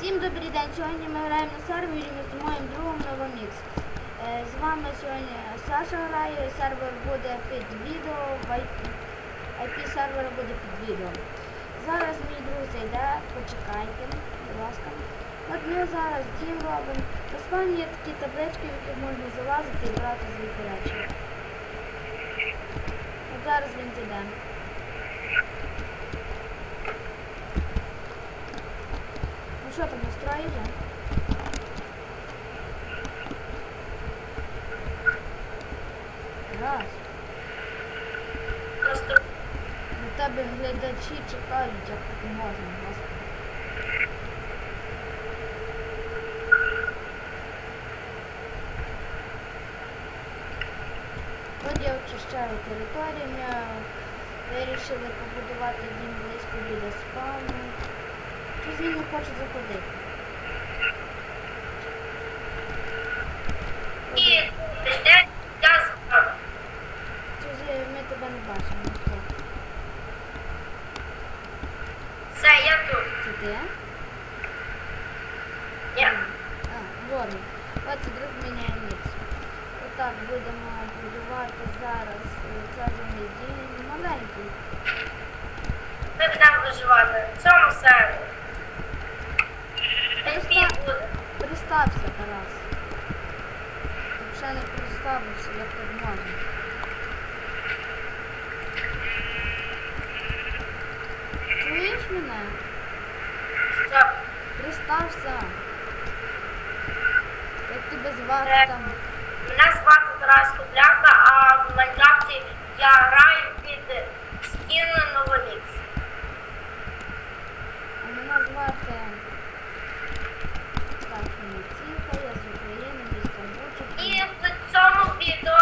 Всім добрий день. Сьогодні ми граємо на сервері з моїм другом Новомікс. Е, З вами сьогодні Саша грає, сервер буде під відео, IP, IP сервер буде під відео. Зараз мій друг зайде, почекайте, будь ласка. От ми зараз дім робимо. Насправді є такі таблички, в яких можна залазити і брати звідти речі. От зараз він зайде. Що там настрої вже? Раз. Просто На тебе глядачі чекають, як так можна, господи. От я очищаю територію, вирішили побудувати дім близько біля спавну. Щось він не хоче заходити. і жде я з Щось е, ми тебе не бачимо. що? Все, я тут. Це ти? Ні. А, ворог. Оце друг мене мікс. Отак будемо будувати зараз е, цегляний. Маленький. Ми будемо виживати в цьому сервері. Буде. Пристався, Тарас. Ти ще не приставився, як так можна. Чуєш мене? Що? Пристався. Як тебе звати Е. там? Мене звати Тарас Купляка, а в Майнкрафті я граю під скін Новолікс. А мене звати так, не тихо, я з України, місто Бучик. І в цьому відео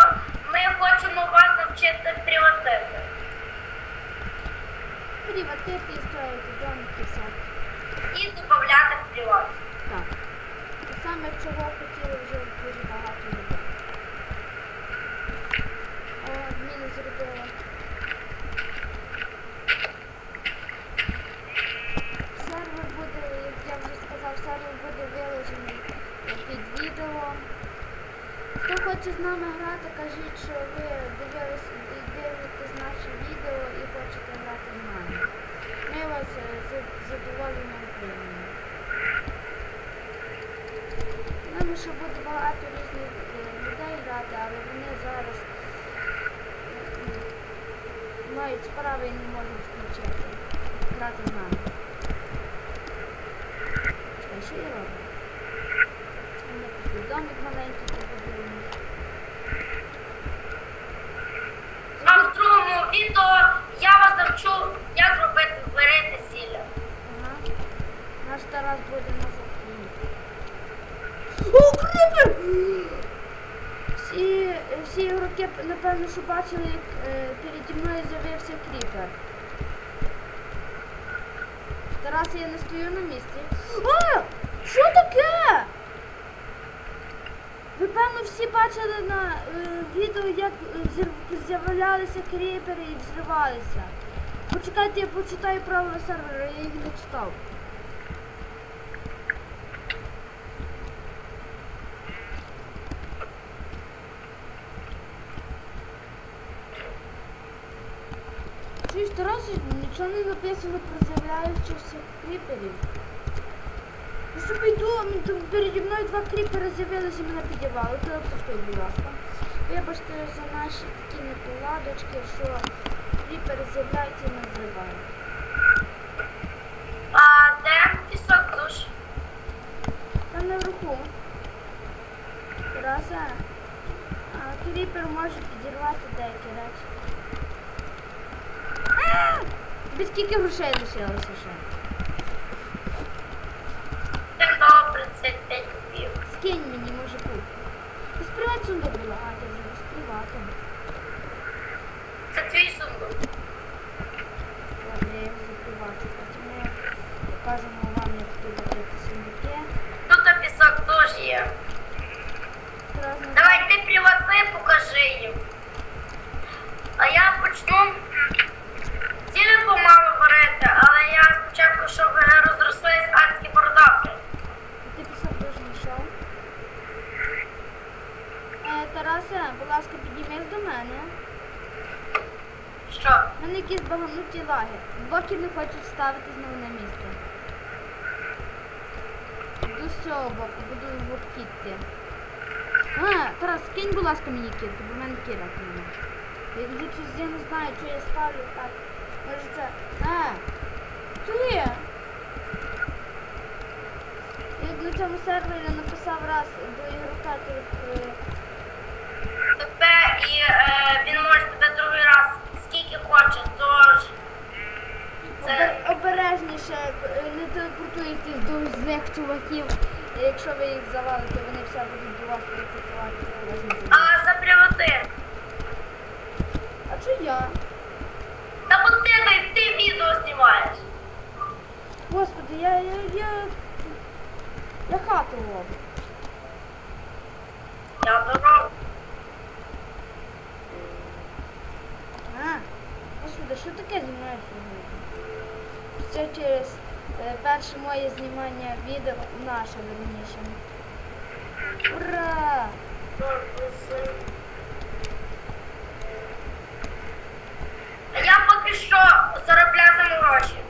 ми хочемо вас навчити приватити. Приватити і строїти домики всякі. І додати в приват. Так. І саме чого хотіли вже дуже багато людей. О, міни зробили. Сервер буде, як я вже сказав, сервер буде виложений під відео. Хто хоче з нами грати, кажіть, що ви дивились, дивитесь наше відео і хочете грати з нами. Е. Думаю, що буде багато різних е, людей грати, але вони зараз мають справи не можуть включити. Грати з нами. Чекай, що? Домик маленький побудуємо. А в другому відео я вас навчу, як робити варити сілля. Ага. Наш Тарас буде нас обхідати. О, крипер! Всі, всі ігроки, напевно, що бачили, як е, переді мною з'явився кріпер. Тарас, я не стою на місці. А! Що таке? Ви, певно, всі бачили на е, відео, як е, з'являлися кріпери і взривалися. Почекайте, я почитаю правила сервера, я їх не читав. Чуєш, Тарас, нічого не написано про з'являючихся кріперів. Я собі йду, а мені там переді мною два кріпери з'явилися мене підірвали. Пустой, будь ласка. Вибачте за наші такі неполадочки, що кріпери з'являються і нас зривають. А де пісок душ? Там наверху. Тараса, а кріпер може підірвати деякі речі. А! Без скільки грошей лишилося ще? Так добре, це 5 копійок. Скинь мені, може бути. Розпривати сундук була, а ти вже розпривати. Це твій сундук. Ладно, я його закривати. Потім ми покажемо вам, як тут робити сундуки. Тут пісок теж є. Разом Давай ти привати, покажи їм. А я почну вибачте, але я спочатку, щоб розрослись адські бородавки. Ти писав дуже знайшов. Е, Тарасе, будь ласка, піднімись до мене. Що? У мене якісь багануті лаги. Блоки не хочуть ставити знову на місце. Буду цього боку, буду в кітті. А, Тарас, кинь, будь ласка, мені кітку, бо в мене кіра. Я щось я не знаю, що я ставлю так. Це. А! Ти! Я на цьому сервері написав раз до ігрока тут. Тебе і е, він може тебе другий раз скільки хоче, тож це Обер- обережніше, е, не телепортуйтесь до злих чуваків. Якщо ви їх завалите, вони все будуть до вас телепортувати. обережно. а запрямити. А чи я? Та бо ти, ти, ти відео знімаєш. Господи, я, я, я, я хату роблю. Я дорогу. А, господи, що таке зі мною сьогодні? Це через е, перше моє знімання відео, наше верніше. Ура! Я поки що зароблятиму гроші.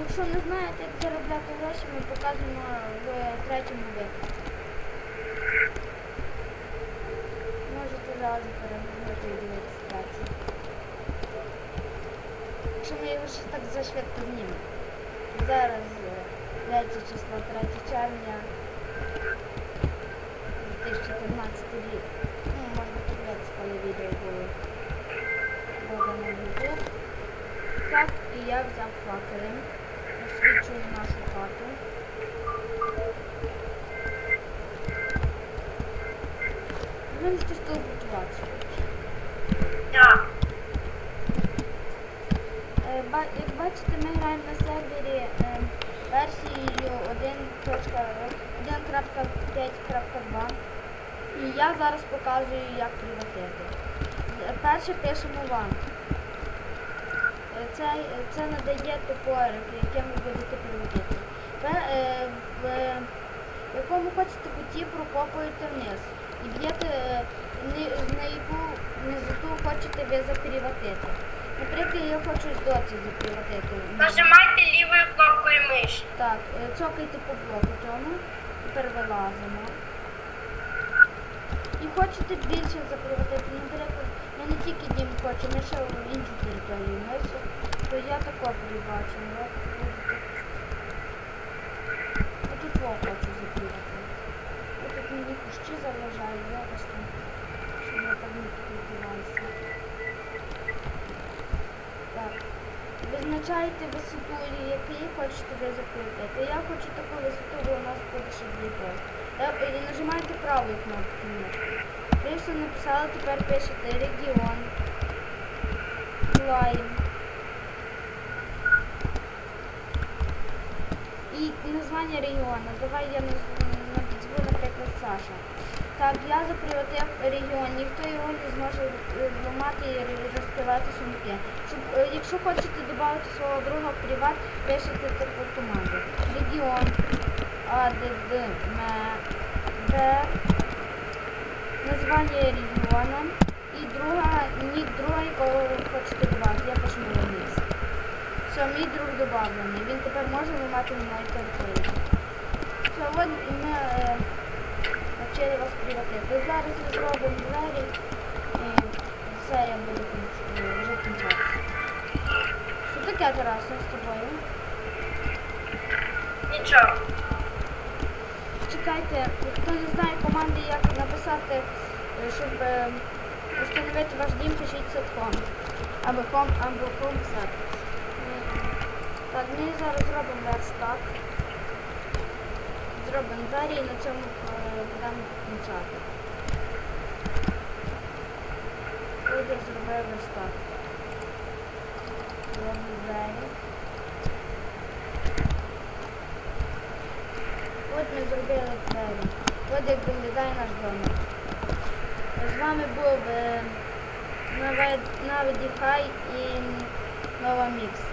Якщо не знаєте, як заробляти гроші, ми показуємо в третьому випуску. Можете зразу переглянути дивитися третій. Якщо ми його ще так зашвидко знімемо. Зараз е, 3 число 3 червня 2014 рік. Ну, можна подивитися, коли відео було подано на YouTube. Так, і я взяв факели. Освічую нашу хату. Ви можете телепортуватися. Так. Е, Як бачите, ми граємо на сервері е, версією 1.1.5.2. І я зараз показую, як приватити. Е, Перше пишемо вам. Е, Це, це надає топорик, яким ви будете приводити. Е, в в якому хочете куті прокопуєте вниз. І б'єте е, на яку висоту хочете ви заприватити. Наприклад, я хочу з доці заприватити. Нажимайте лівою кнопкою миші. Так, е, цокайте по блоку цьому. Тепер вилазимо. І хочете більше заприватити. Наприклад, я не тільки дім хочу, ми ще в іншу територію мису, то я тако перебачу. От буду так. Отут во хочу запривати. Ось тут мені кущі заважають, якось там, щоб я так не підпівався. Так. Визначаєте висоту, який хочете ви запитати. Я хочу таку висоту, бо у нас буде ще дві І нажимаєте правою кнопкою. Ви все написали, тепер пишете регіон. Лайм. І названня регіону. Давай я назву, наприклад, Саша. Так, я заприватив регіон, ніхто його не зможе е, зламати і розкривати сумки. Щоб, е, якщо хочете додати свого друга в приват, пишете таку команду. Регіон А, Д, Д, М, Д, названня регіону і друга, нік друга, якого ви хочете додати. Я пишу Меломікс. Все, мій друг додавлений. Він тепер може ламати на моїй території. Все, от і ми е, навчили вас приватити. Зараз ми зробимо двері все, я буду е, вже кінчатися. Що таке, Тарас, з тобою? Нічого. Чекайте, хто не знає команди, як написати, е, щоб е, встановити ваш дім, пишіть садком. Або ком, або комсад. Так, ми зараз зробимо верстак. Зробимо двері і на цьому е, будемо кінчати. Я зробив верстак. Зроблю двері. От ми зробили двері. От як виглядає наш домик. З вами був е, Наведі Хай і Нова Мікс.